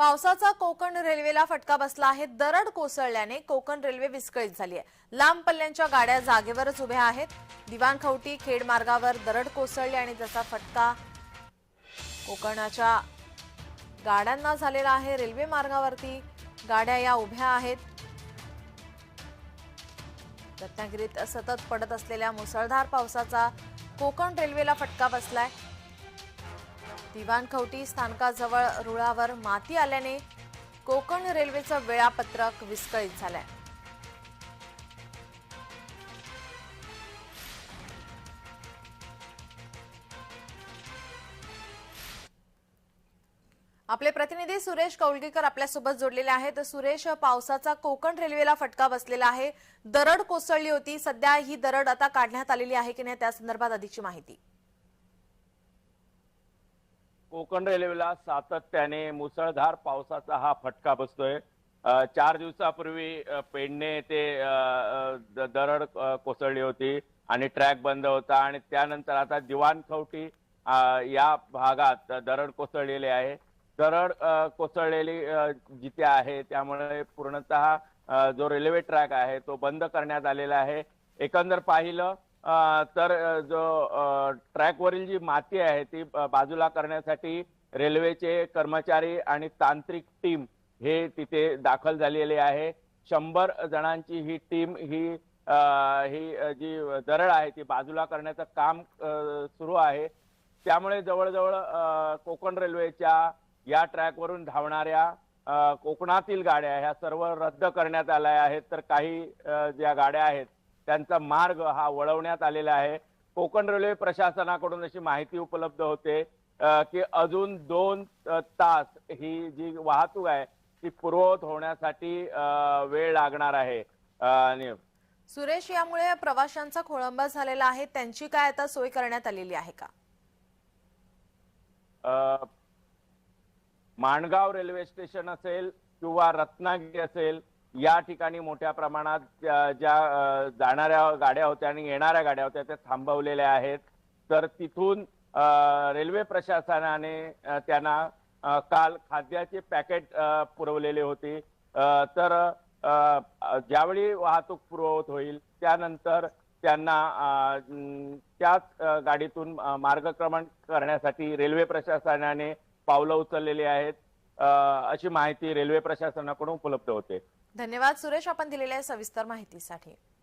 पावसाचा कोकण रेल्वेला फटका बसला आहे. दरड कोसळल्याने कोकण रेल्वे विस्कळीत झाली आहे. लांब पल्ल्यांच्या गाड्या जागेवरच उभ्या आहेत. दिवाणखवटी खेड मार्गावर दरड कोसळली आणि त्याचा फटका कोकणाच्या गाड्यांना झालेला आहे. रेल्वे मार्गावरती गाड्या या उभ्या आहेत. रत्नागिरीत सतत पडत असलेल्या मुसळधार पावसाचा कोकण रेल्वेला फटका बसलाय. दिवाणखवटी स्थानकाजवळ रुळावर माती आल्याने कोकण रेल्वेचं वेळापत्रक विस्कळीत झालंय. आपले प्रतिनिधी सुरेश कौलगीकर आपल्यासोबत जोडलेले आहेत. सुरेश पावसाचा कोकण रेल्वेला फटका बसलेला आहे. दरड कोसळली होती. सध्या ही दरड आता काढण्यात आलेली आहे की नाही त्या संदर्भात अधिकची माहिती. कोकण रेल्वेला सातत्याने मुसळधार पावसाचा हा फटका बसतोय. चार दिवसापूर्वी पेडणे ते दरड कोसळली होती आणि ट्रॅक बंद होता आणि त्यानंतर आता दिवाणखवटी या भागात दरड कोसळलेली आहे. दरड कोसळलेली जिथे आहे त्यामुळे पूर्णतः जो रेल्वे ट्रॅक आहे तो बंद करण्यात आलेला आहे. एकंदर पाहिलं तर जो ट्रॅकवरील जी माती आहे ती बाजूला करण्यासाठी रेल्वेचे कर्मचारी आणि तांत्रिक टीम हे तिथे दाखल झालेले आहे. शंभर जणांची ही टीम ही ही जी दरड आहे ती बाजूला करण्याचं काम सुरू आहे. त्यामुळे जवळजवळ कोकण रेल्वेच्या या ट्रॅकवरून धावणाऱ्या कोकणातील गाड्या ह्या सर्व रद्द करण्यात आल्या आहेत. तर काही ज्या गाड्या आहेत त्यांचा मार्ग हा वळवण्यात आलेला आहे. कोकण रेल्वे प्रशासनाकडून अशी माहिती उपलब्ध होते की अजून दोन तास ही जी वाहतूक आहे ती पूर्ववत होण्यासाठी वेळ लागणार आहे. आणि सुरेश यामुळे प्रवाशांचा खोळंबा झालेला आहे. त्यांची काय आता सोय करण्यात आलेली आहे का? माणगाव रेल्वे स्टेशन असेल किंवा रत्नागिरी असेल या ठिकाणी मोठ्या प्रमाणात ज्या ज्या, जाणाऱ्या गाड्या होत्या आणि येणाऱ्या गाड्या होत्या त्या थांबवलेल्या आहेत. तर तिथून रेल्वे प्रशासनाने त्यांना काल खाद्याचे पॅकेट पुरवलेले होते. तर अ, ज्यावेळी वाहतूक पूर्ववत होईल त्यानंतर त्यांना त्याच गाडीतून मार्गक्रमण करण्यासाठी रेल्वे प्रशासनाने पावलं उचललेली आहेत. अशी माहिती रेल्वे प्रशासनाकडून उपलब्ध होते. धन्यवाद सुरेश आपण दिलेल्या सविस्तर माहितीसाठी.